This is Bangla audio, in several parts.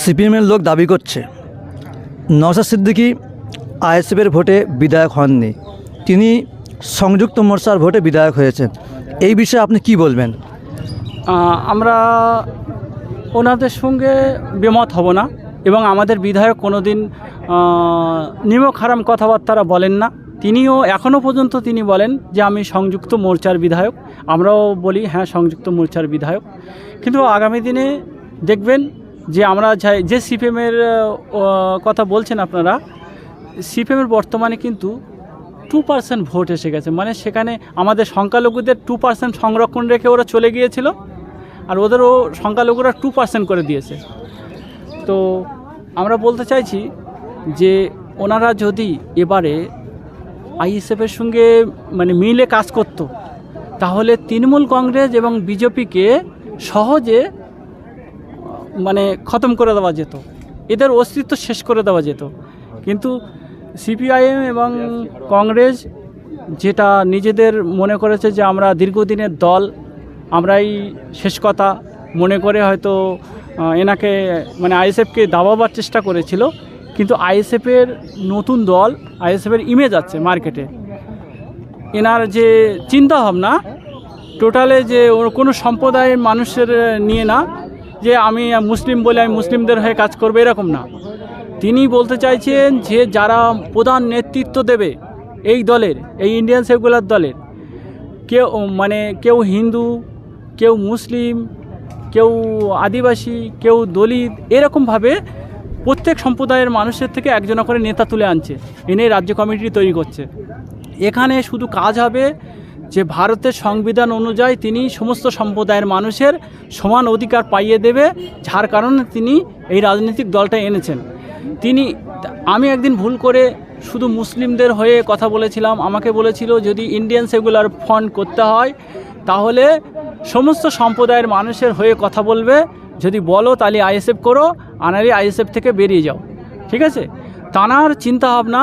সিপিএমের লোক দাবি করছে, নওশাদ সিদ্দিকী আইএসএফের ভোটে বিধায়ক হননি। তিনি সংযুক্ত মোর্চার ভোটে বিধায়ক হয়েছেন। এই বিষয়ে আপনি কি বলবেন? আমরা ওনাদের সঙ্গে বেমত হব না এবং আমাদের বিধায়ক কোনো দিন নিমক হারাম কথাবার্তারা বলেন না। তিনিও এখনও পর্যন্ত তিনি বলেন যে আমি সংযুক্ত মোর্চার বিধায়ক। আমরাও বলি হ্যাঁ সংযুক্ত মোর্চার বিধায়ক। কিন্তু আগামী দিনে দেখবেন যে আমরা যাই- যে সিপিএমের কথা বলছেন আপনারা, সিপিএমের বর্তমানে কিন্তু টু পার্সেন্ট ভোট এসে গেছে। মানে সেখানে আমাদের সংখ্যালঘুদের টু পার্সেন্ট সংরক্ষণ রেখে ওরা চলে গিয়েছিল, আর ওদেরও সংখ্যালঘুরা টু পার্সেন্ট করে দিয়েছে। তো আমরা বলতে চাইছি যে ওনারা যদি এবারে আইএসএফের সঙ্গে মানে মিলে কাজ করত, তাহলে তৃণমূল কংগ্রেস এবং বিজেপিকে সহজে মানে খতম করে দেওয়া যেত। এদের অস্তিত্ব শেষ করে দেওয়া যেত। কিন্তু সিপিআইএম এবং কংগ্রেস যেটা নিজেদের মনে করেছে যে আমরা দীর্ঘদিনের দল, আমরাই শেষ কথা মনে করে হয়তো এনাকে মানে আইএসএফকে দাবাবার চেষ্টা করেছিল। কিন্তু আইএসএফের নতুন দল, আইএসএফের ইমেজ আছে মার্কেটে এনার যে চিন্তা ভাবনা টোটালে যে কোনো সম্প্রদায়ের মানুষের নিয়ে না যে আমি মুসলিম বলে আমি মুসলিমদের হয়ে কাজ করব, এরকম না। তিনি বলতে চাইছেন যে যারা প্রধান নেতৃত্ব দেবে এই দলের, এই ইন্ডিয়ান সেকুলার দলের, কেউ মানে কেউ হিন্দু, কেউ মুসলিম, কেউ আদিবাসী, কেউ দলিত, এরকমভাবে প্রত্যেক সম্প্রদায়ের মানুষের থেকে একজনা করে নেতা তুলে আনছে। এনে রাজ্য কমিটি তৈরি করছে। এখানে শুধু কাজ হবে যে ভারতের সংবিধান অনুযায়ী তিনি সমস্ত সম্প্রদায়ের মানুষের সমান অধিকার পাইয়ে দেবে, যার কারণে তিনি এই রাজনৈতিক দলটা এনেছেন। তিনি, আমি একদিন ভুল করে শুধু মুসলিমদের হয়ে কথা বলেছিলাম, আমাকে বলেছিল যদি ইন্ডিয়ান সেগুলার ফন্ড করতে হয়, তাহলে সমস্ত সম্প্রদায়ের মানুষের হয়ে কথা বলবে, যদি বলো তাহলে আইএসএফ করো আনারি আইএসএফ থেকে বেরিয়ে যাও। ঠিক আছে? তানার চিন্তাভাবনা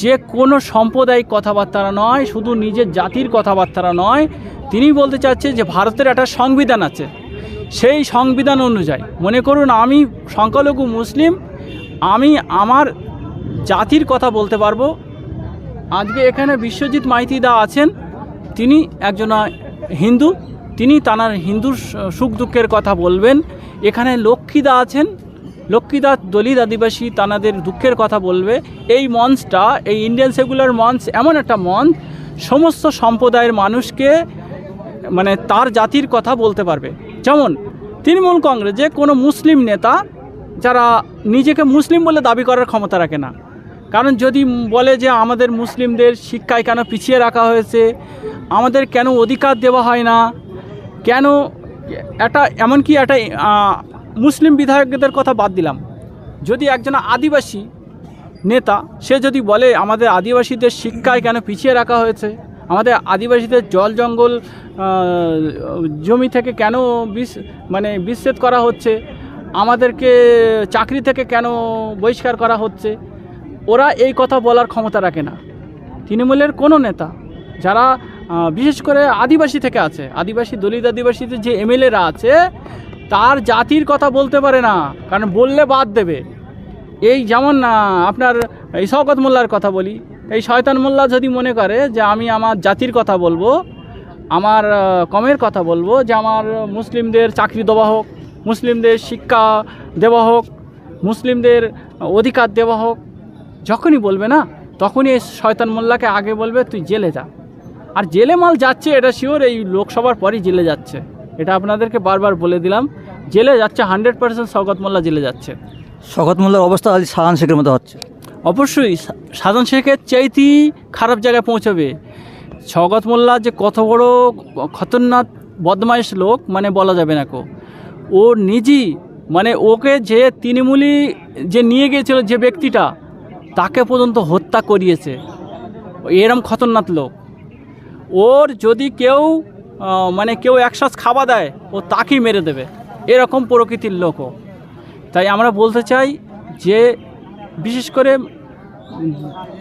যে কোনো সাম্প্রদায়িক কথাবার্তা নয়, শুধু নিজের জাতির কথাবার্তা নয়, তিনি বলতে চাচ্ছে যে ভারতের একটা সংবিধান আছে। সেই সংবিধান অনুযায়ী, মনে করুন আমি সংখ্যালঘু মুসলিম, আমি আমার জাতির কথা বলতে পারব। আজকে এখানে বিশ্বজিৎ মাইতি দা আছেন, তিনি একজন হিন্দু, তিনি তানার হিন্দুর সুখ দুঃখের কথা বলবেন। এখানে লক্ষ্মীদা আছেন লক্ষ্মীদা দলিত আদিবাসী তানাদের দুঃখের কথা বলবে, এই মঞ্চটা, এই ইন্ডিয়ান সেকুলার মঞ্চ এমন একটা মঞ্চ, সমস্ত সম্প্রদায়ের মানুষকে মানে তার জাতির কথা বলতে পারবে। যেমন তৃণমূল কংগ্রেস কোনো মুসলিম নেতা, যারা নিজেকে মুসলিম বলে দাবি করার ক্ষমতা রাখে না। কারণ যদি বলে যে আমাদের মুসলিমদের শিক্ষায় কেন পিছিয়ে রাখা হয়েছে, আমাদের কেন অধিকার দেওয়া হয় না, কেন একটা, এমনকি একটা মুসলিম বিধায়কদের কথা বাদ দিলাম। যদি একজন আদিবাসী নেতা, সে যদি বলে, আমাদের আদিবাসীদের শিক্ষায় কেন পিছিয়ে রাখা হয়েছে? আমাদের আদিবাসীদের জল জঙ্গল জমি থেকে কেন বিস মানে বিচ্ছেদ করা হচ্ছে? আমাদেরকে চাকরি থেকে কেন বহিষ্কার করা হচ্ছে? ওরা এই কথা বলার ক্ষমতা রাখে না। তৃণমূলের কোনো নেতা যারা বিশেষ করে আদিবাসী থেকে আছে, আদিবাসী, দলিত আদিবাসীদের যে এমএলএরা আছে তার জাতির কথা বলতে পারে না, কারণ বললে বাদ দেবে। এই যেমন আপনার এই শওকত মোল্লার কথা বলি, এই শয়তান মোল্লা যদি মনে করে যে আমি আমার জাতির কথা বলব, আমার কমের কথা বলব, যে আমার মুসলিমদের চাকরি দেওয়া হোক, মুসলিমদের শিক্ষা দেওয়া হোক, মুসলিমদের অধিকার দেওয়া হোক, যখনই বলবে না, তখনই এই শয়তান মোল্লাকে আগে বলবে, তুই জেলে যা। আর জেলে মাল যাচ্ছে, এটা শিওর এই লোকসভার পরই জেলে যাচ্ছে। এটা আপনাদেরকে বারবার বলে দিলাম। জেলে যাচ্ছে হান্ড্রেড পার্সেন্ট শওকত মোল্লা জেলে যাচ্ছে। শকত মোল্লার অবস্থা আজ সাধারণ শেখের মতো হচ্ছে। অবশ্যই সা- সাধন শেখের চাইতেই খারাপ জায়গায় পৌঁছবে। স্বগত মোল্লা যে কত বড় খতরনাক বদমাইশ লোক মানে বলা যাবে না কো। ও নিজেই মানে ওকে যে তৃণমূলী যে নিয়ে গিয়েছিল যে ব্যক্তিটা তাকে পর্যন্ত হত্যা করিয়েছে। এরম খতরনাক লোক। ওর যদি কেউ মানে কেউ একসাথ খাওয়া দেয়, ও তাকেই মেরে দেবে। এরকম প্রকৃতির লোক ও। তাই আমরা বলতে চাই যে, বিশেষ করে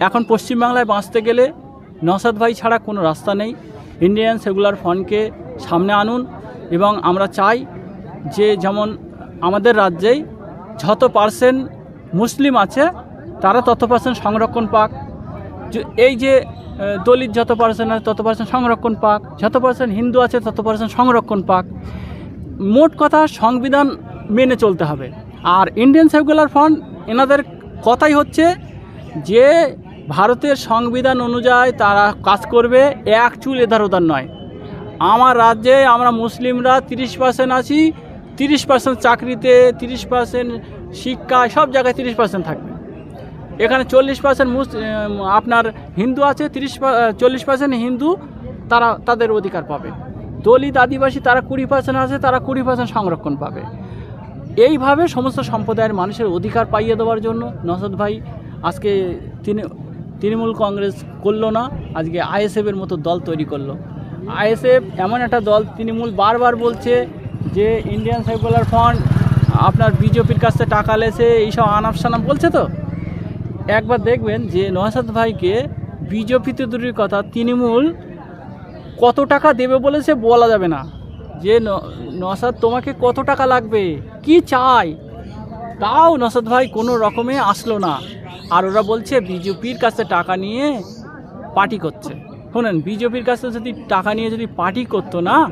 এখন পশ্চিমবাংলায় বাঁচতে গেলে নসাদ ভাই ছাড়া কোনো রাস্তা নেই। ইন্ডিয়ান সেগুলার ফান্ডকে সামনে আনুন এবং আমরা চাই যে, যেমন আমাদের রাজ্যেই যত পার্সেন্ট মুসলিম আছে, তারা তত পার্সেন্ট সংরক্ষণ পাক। এই যে দলিত যত পার্সেন্ট আছে, তত পার্সেন্ট সংরক্ষণ পাক। যত পার্সেন্ট হিন্দু আছে, তত পার্সেন্ট সংরক্ষণ পাক। মোট কথা, সংবিধান মেনে চলতে হবে। আর ইন্ডিয়ান সেকুলার ফ্রন্ট এনাদের কথাই হচ্ছে যে, ভারতের সংবিধান অনুযায়ী তারা কাজ করবে এক চুল এধার ওধার নয়। আমার রাজ্যে আমরা মুসলিমরা তিরিশ পার্সেন্ট আছি, তিরিশ পার্সেন্ট চাকরিতে, তিরিশ পার্সেন্ট শিক্ষায়, সব জায়গায় তিরিশ পার্সেন্ট থাকবে। এখানে চল্লিশ পার্সেন্ট আপনার হিন্দু আছে, তিরিশ চল্লিশ পার্সেন্ট হিন্দু, তারা তাদের অধিকার পাবে। দলিত আদিবাসী, তারা কুড়ি পার্সেন্ট আছে, তারা কুড়ি পার্সেন্ট সংরক্ষণ পাবে। এইভাবে সমস্ত সম্প্রদায়ের মানুষের অধিকার পাইয়ে দেওয়ার জন্য নসদ ভাই, আজকে তিনি তৃণমূল কংগ্রেস করল না, আজকে আইএসএফের মতো দল তৈরি করল। আইএসএফ এমন একটা দল, তৃণমূল বারবার বলছে যে ইন্ডিয়ান সেকুলার ফ্রন্ট আপনার বিজেপির কাছ থেকে টাকা লেছে, এইসব আনাপ সানাপ বলছে তো? একবার দেখবেন যে নওসাদ ভাইকে বিজেপিতে দূরের কথা তৃণমূল কত টাকা দেবে বলে সে বলা যাবে না। যে নসাদ তোমাকে কত টাকা লাগবে? কি চাই? তাও নসাদ ভাই কোনো রকমে আসলো না। আর ওরা বলছে, বিজেপির কাছে টাকা নিয়ে পার্টি করছে। শোনেন, বিজেপির কাছে যদি টাকা নিয়ে যদি পার্টি করতো না,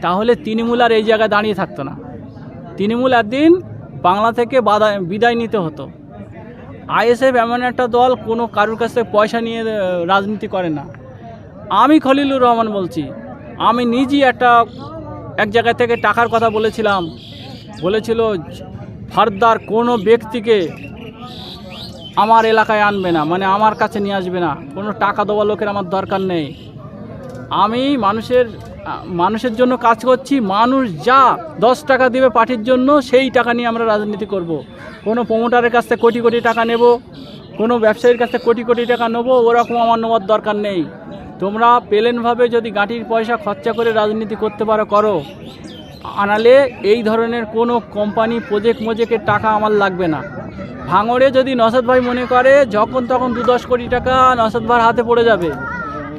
তাহলে তৃণমূল আর এই জায়গায় দাঁড়িয়ে থাকতো না। তৃণমূল একদিন বাংলা থেকে বাধা, বিদায় নিতে হতো। আইএসএফ এমন একটা দল, কোনো কারোর কাছ থেকে পয়সা নিয়ে রাজনীতি করে না। আমি খলিলুর রহমান বলছি, আমি নিজেই একটা, এক জায়গা থেকে টাকার কথা বলেছিলাম। বলেছিল, ফারদার কোনো ব্যক্তিকে আমার এলাকায় আনবে না মানে আমার কাছে নিয়ে আসবে না। কোনো টাকা দেওয়া লোকের আমার দরকার নেই। আমি মানুষের মানুষের জন্য কাজ করছি, মানুষ যা দশ টাকা দেবে পার্টির জন্য, সেই টাকা নিয়ে আমরা রাজনীতি করব। কোনো প্রমোটারের কাছ থেকে কোটি কোটি টাকা নেব, কোনো ব্যবসায়ীর কাছ থেকে কোটি কোটি টাকা নেব, ওরকম আমার নেওয়ার দরকার নেই। তোমরা প্লেনভাবে যদি গাঁটির পয়সা খরচা করে রাজনীতি করতে পারো, করো। আনালে এই ধরনের কোনো কোম্পানি প্রজেক্ট মোজেক্টের টাকা আমার লাগবে না। ভাঙড়ে যদি নসাদ ভাই মনে করে, যখন তখন দু দশ কোটি টাকা নসাদ ভাইয়ের হাতে পড়ে যাবে।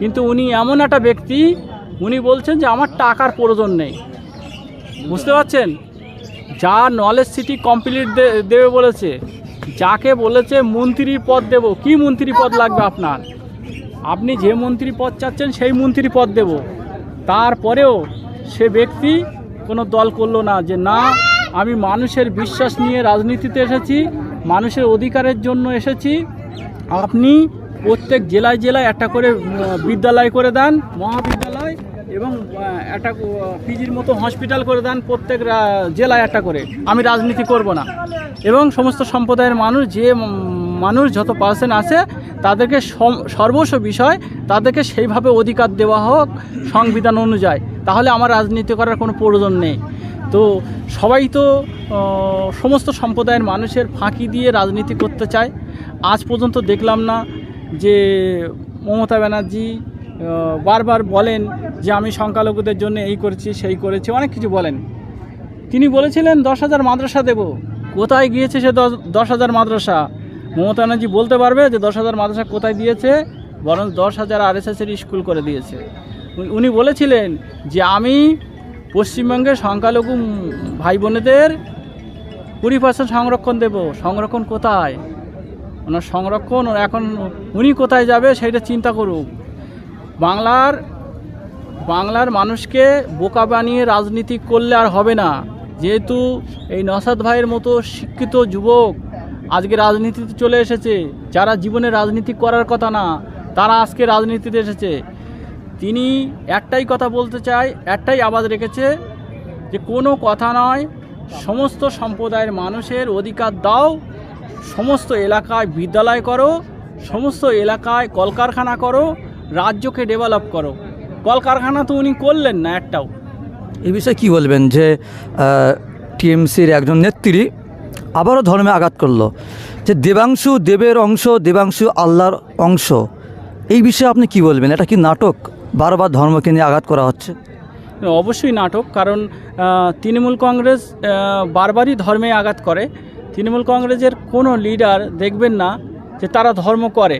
কিন্তু উনি এমন একটা ব্যক্তি, উনি বলছেন যে আমার টাকার প্রয়োজন নেই। বুঝতে পারছেন? যা নলেজ সিটি কমপ্লিট দেবে বলেছে, যাকে বলেছে মন্ত্রীর পদ দেব। কি মন্ত্রী পদ লাগবে আপনার? আপনি যে মন্ত্রী পদ চাচ্ছেন, সেই মন্ত্রী পদ দেব। তারপরেও সে ব্যক্তি কোনো দল করল না যে, না, আমি মানুষের বিশ্বাস নিয়ে রাজনীতিতে এসেছি, মানুষের অধিকারের জন্য এসেছি। আপনি প্রত্যেক জেলায় জেলায় একটা করে বিদ্যালয় করে দেন, মহাবিদ্যালয় এবং একটা পিজির মতো হসপিটাল করে দেন প্রত্যেক জেলায় একটা করে। আমি রাজনীতি করব না। এবং সমস্ত সম্প্রদায়ের মানুষ যে মানুষ যত পার্সেন্ট আছে, তাদেরকে সর্বস্ব বিষয়, তাদেরকে সেইভাবে অধিকার দেওয়া হোক সংবিধান অনুযায়ী। তাহলে আমার রাজনীতি করার কোনো প্রয়োজন নেই। তো সবাই তো সমস্ত সম্প্রদায়ের মানুষের ফাঁকি দিয়ে রাজনীতি করতে চায়। আজ পর্যন্ত দেখলাম না যে মমতা ব্যানার্জি বারবার বলেন যে আমি সংখ্যালঘুদের জন্য এই করেছি, সেই করেছি, অনেক কিছু বলেন। তিনি বলেছিলেন, দশ হাজার মাদ্রাসা দেব। কোথায় গিয়েছে সে দশ হাজার মাদ্রাসা? মমতা ব্যানার্জি বলতে পারবে যে দশ হাজার মাদ্রাসা কোথায় দিয়েছে, বরং দশ হাজার আরএসএসের স্কুল করে দিয়েছে। উনি বলেছিলেন যে, আমি পশ্চিমবঙ্গের সংখ্যালঘু ভাই বোনেদের কুড়ি পার্সেন্ট সংরক্ষণ দেব। সংরক্ষণ কোথায়? ওনার সংরক্ষণ এখন উনি কোথায় যাবে সেটা চিন্তা করুক বাংলার বাংলার মানুষকে বোকা বানিয়ে রাজনীতি করলে আর হবে না। যেহেতু এই নসাদ ভাইয়ের মতো শিক্ষিত যুবক আজকে রাজনীতিতে চলে এসেছে, যারা জীবনে রাজনীতি করার কথা না, তারা আজকে রাজনীতিতে এসেছে। তিনি একটাই কথা বলতে চায়, একটাই আওয়াজ রেখেছে যে কোনো কথা নয়, সমস্ত সম্প্রদায়ের মানুষের অধিকার দাও সমস্ত এলাকায় বিদ্যালয় করো সমস্ত এলাকায় কলকারখানা করো রাজ্যকে ডেভেলপ করো। কলকারখানা তো উনি করলেন না একটাও। এই বিষয়ে কি বলবেন যে টিএমসির একজন নেত্রী আবারও ধর্মে আঘাত করল যে দেবাংশু দেবের অংশ দেবাংশু আল্লাহর অংশ এই বিষয়ে আপনি কি বলবেন? এটা কি নাটক? বারবার ধর্মকে নিয়ে আঘাত করা হচ্ছে? অবশ্যই নাটক কারণ তৃণমূল কংগ্রেস বারবারই ধর্মে আঘাত করে। তৃণমূল কংগ্রেসের কোনো লিডার দেখবেন না যে তারা ধর্ম করে।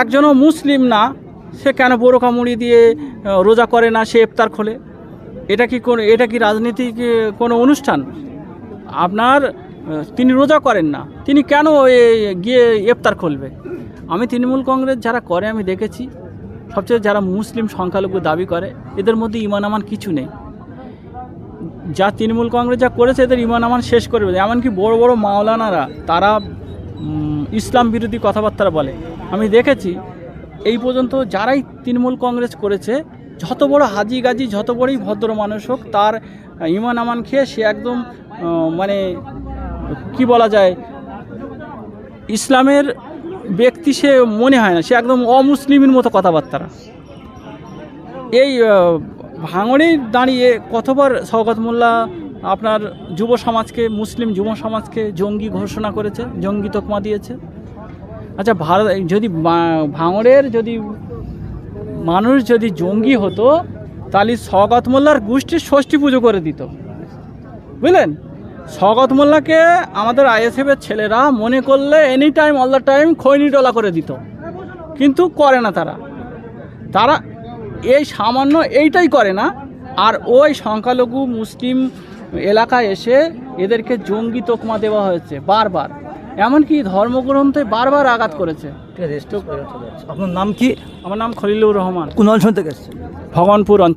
একজনও মুসলিম না, সে কেন বোরকা মুড়ি দিয়ে রোজা করে না, সে ইফতার খোলে? এটা কি কোনো, এটা কি রাজনীতিক কোনো অনুষ্ঠান? আপনার তিনি রোজা করেন না, তিনি কেন গিয়ে ইফতার খুলবে? আমি তৃণমূল কংগ্রেস যারা করে, আমি দেখেছি, সবচেয়ে যারা মুসলিম সংখ্যালঘু দাবি করে, এদের মধ্যে ইমান আমান কিছু নেই। যা তৃণমূল কংগ্রেস যা করেছে, এদের ইমান আমান শেষ করে দেবে এমনকি বড় বড় মাওলানারা, তারা ইসলাম বিরোধী কথাবার্তা বলে। আমি দেখেছি, এই পর্যন্ত যারাই তৃণমূল কংগ্রেস করেছে, যত বড় হাজি গাজি, যত বড়ই ভদ্র মানুষ হোক, তার ইমান আমান খেয়ে সে একদম মানে কি বলা যায়, ইসলামের ব্যক্তি সে মনে হয় না। সে একদম অমুসলিমের মতো কথাবার্তা। এই ভাঙড়েই দাঁড়িয়ে কতবার শওকত মোল্লা আপনার যুব সমাজকে, মুসলিম যুব সমাজকে জঙ্গি ঘোষণা করেছে, জঙ্গি তোকমা দিয়েছে? আচ্ছা ভারত যদি ভাঙড়ের যদি মানুষ যদি জঙ্গি হতো, তাহলে শওকত মোল্লার গোষ্ঠীর ষষ্ঠী পুজো করে দিত। বুঝলেন? শওকত মোল্লাকে আমাদের আইএসএফের ছেলেরা মনে করলে any time all the time খৈনি ডলা করে দিত। কিন্তু করে না তারা। তারা এই সামান্য এইটাই করে না। আর ওই সংখ্যালঘু মুসলিম এলাকায় এসে এদেরকে জঙ্গি তোকমা দেওয়া হয়েছে বারবার। এমনকি ধর্মগ্রন্থে বারবার আঘাত করেছে। আপনার নাম কি? আমার নাম খলিলুর রহমান। কোন অঞ্চল থেকে এসছে ভগবানপুর অঞ্চল।